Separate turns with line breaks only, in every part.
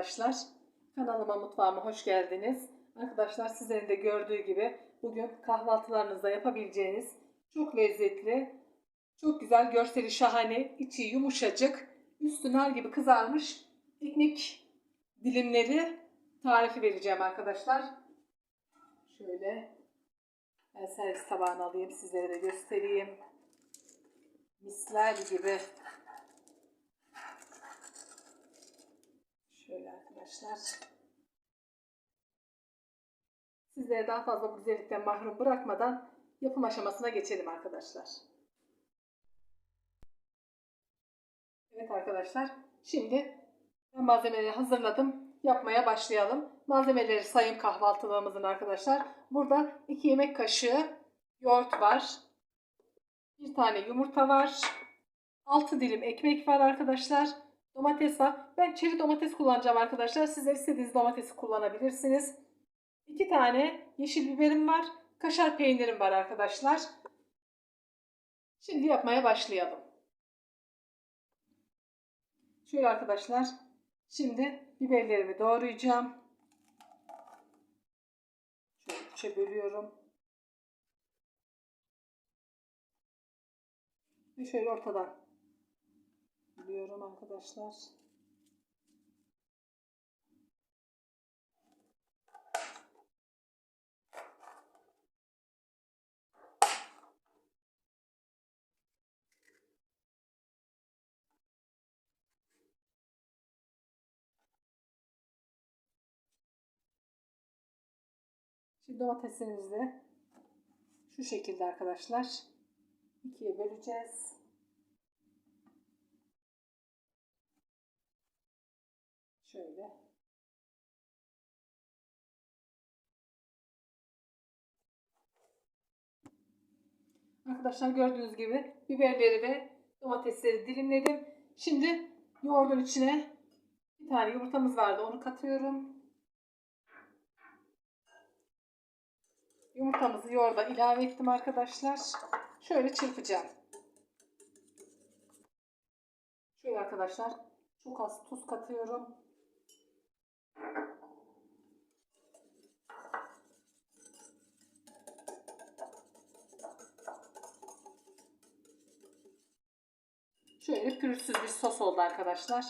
arkadaşlar. Kanalıma mutfağıma hoş geldiniz. Arkadaşlar sizlerin de gördüğü gibi bugün kahvaltılarınızda yapabileceğiniz çok lezzetli, çok güzel, görseli şahane, içi yumuşacık, üstü nar gibi kızarmış ekmek dilimleri tarifi vereceğim arkadaşlar. Şöyle ben servis tabağını alayım sizlere de göstereyim. Misler gibi Şöyle arkadaşlar. Sizlere daha fazla bu güzellikten mahrum bırakmadan yapım aşamasına geçelim arkadaşlar. Evet arkadaşlar. Şimdi ben malzemeleri hazırladım. Yapmaya başlayalım. Malzemeleri sayayım kahvaltılığımızın arkadaşlar. Burada 2 yemek kaşığı yoğurt var. Bir tane yumurta var. 6 dilim ekmek var arkadaşlar. Domates var. Ben çeri domates kullanacağım arkadaşlar. Sizler istediğiniz domatesi kullanabilirsiniz. 2 tane yeşil biberim var. Kaşar peynirim var arkadaşlar. Şimdi yapmaya başlayalım. Şöyle arkadaşlar. Şimdi biberlerimi doğrayacağım. Şöyle bölüyorum. Ve şöyle ortadan bölüyorum arkadaşlar. Şimdi domatesimizi şu şekilde arkadaşlar ikiye böleceğiz. Şöyle. Arkadaşlar gördüğünüz gibi biberleri ve domatesleri dilimledim. Şimdi yoğurdun içine bir tane yumurtamız vardı onu katıyorum. Yumurtamızı yoğurda ilave ettim arkadaşlar. Şöyle çırpacağım. Şöyle arkadaşlar çok az tuz katıyorum. Şöyle pürüzsüz bir sos oldu arkadaşlar.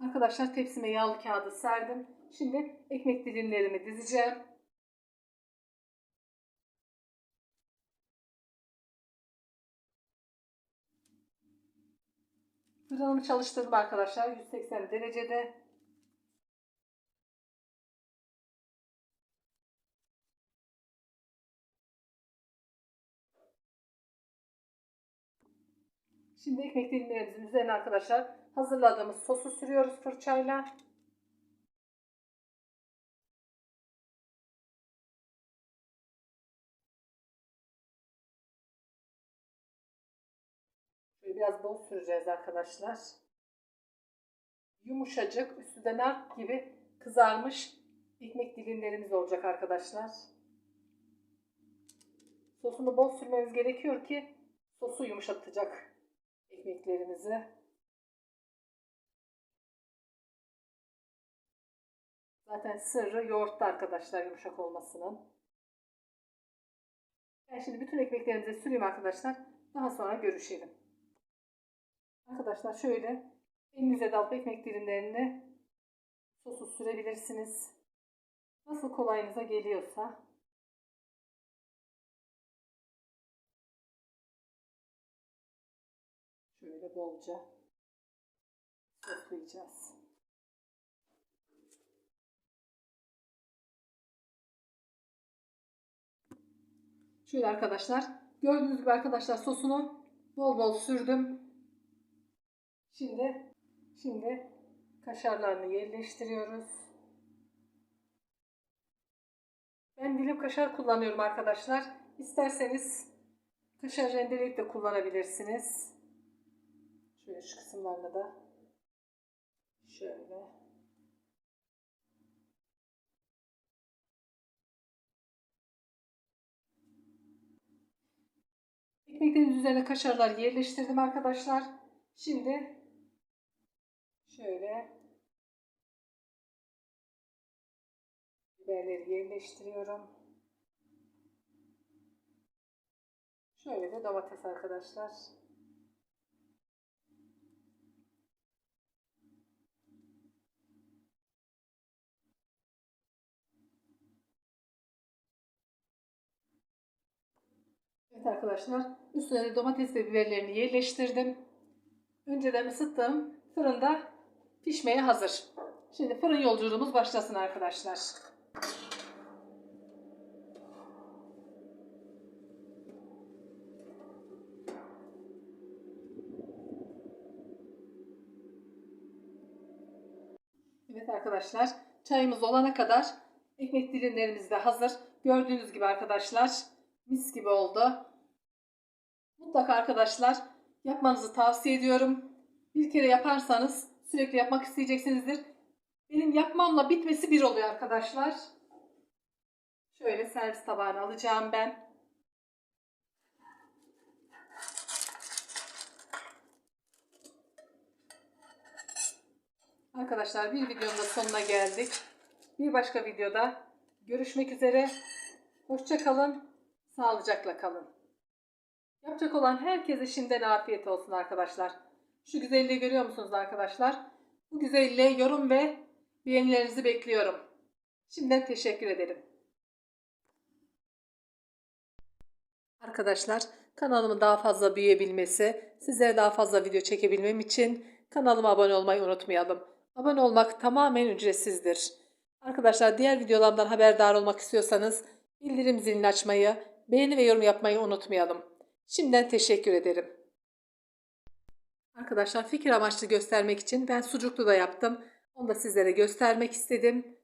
Arkadaşlar tepsime yağlı kağıdı serdim. Şimdi ekmek dilimlerimi dizeceğim. Fırınımı çalıştırdım arkadaşlar 180 derecede. Şimdi ekmek dilimlerimizin üzerine arkadaşlar hazırladığımız sosu sürüyoruz fırçayla. Biraz bol süreceğiz arkadaşlar. Yumuşacık, üstü de nar gibi kızarmış ekmek dilimlerimiz olacak arkadaşlar. Sosunu bol sürmemiz gerekiyor ki sosu yumuşatacak ekmeklerimizi. Zaten sırrı yoğurtta arkadaşlar yumuşak olmasının. Ben şimdi bütün ekmeklerimize süreyim arkadaşlar. Daha sonra görüşelim. Arkadaşlar şöyle elinize dalıp ekmek dilimlerini sosu sürebilirsiniz. Nasıl kolayınıza geliyorsa. Şöyle bolca soslayacağız. Şöyle arkadaşlar gördüğünüz gibi arkadaşlar sosunu bol bol sürdüm. Şimdi şimdi kaşarlarını yerleştiriyoruz. Ben dilim kaşar kullanıyorum arkadaşlar. İsterseniz kaşar rendeleyip de kullanabilirsiniz. Şöyle şu kısımlarına da şöyle Ekmeklerimiz üzerine kaşarlar yerleştirdim arkadaşlar. Şimdi Şöyle biberleri yerleştiriyorum. Şöyle de domates arkadaşlar. Evet arkadaşlar, üstüne de domates ve biberlerini yerleştirdim. Önceden ısıttığım fırında pişmeye hazır. Şimdi fırın yolculuğumuz başlasın arkadaşlar. Evet arkadaşlar, çayımız olana kadar ekmek dilimlerimiz de hazır. Gördüğünüz gibi arkadaşlar, mis gibi oldu. Mutlaka arkadaşlar yapmanızı tavsiye ediyorum. Bir kere yaparsanız sürekli yapmak isteyeceksinizdir. Benim yapmamla bitmesi bir oluyor arkadaşlar. Şöyle servis tabağına alacağım ben. Arkadaşlar bir videonun da sonuna geldik. Bir başka videoda görüşmek üzere. Hoşça kalın. Sağlıcakla kalın. Yapacak olan herkese şimdiden afiyet olsun arkadaşlar. Şu güzelliği görüyor musunuz arkadaşlar? Bu güzelliğe yorum ve beğenilerinizi bekliyorum. Şimdiden teşekkür ederim. Arkadaşlar kanalımın daha fazla büyüyebilmesi, sizlere daha fazla video çekebilmem için kanalıma abone olmayı unutmayalım. Abone olmak tamamen ücretsizdir. Arkadaşlar diğer videolarımdan haberdar olmak istiyorsanız bildirim zilini açmayı, beğeni ve yorum yapmayı unutmayalım. Şimdiden teşekkür ederim. Arkadaşlar fikir amaçlı göstermek için ben sucuklu da yaptım. Onu da sizlere göstermek istedim.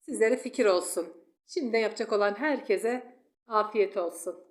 Sizlere fikir olsun. Şimdiden yapacak olan herkese afiyet olsun.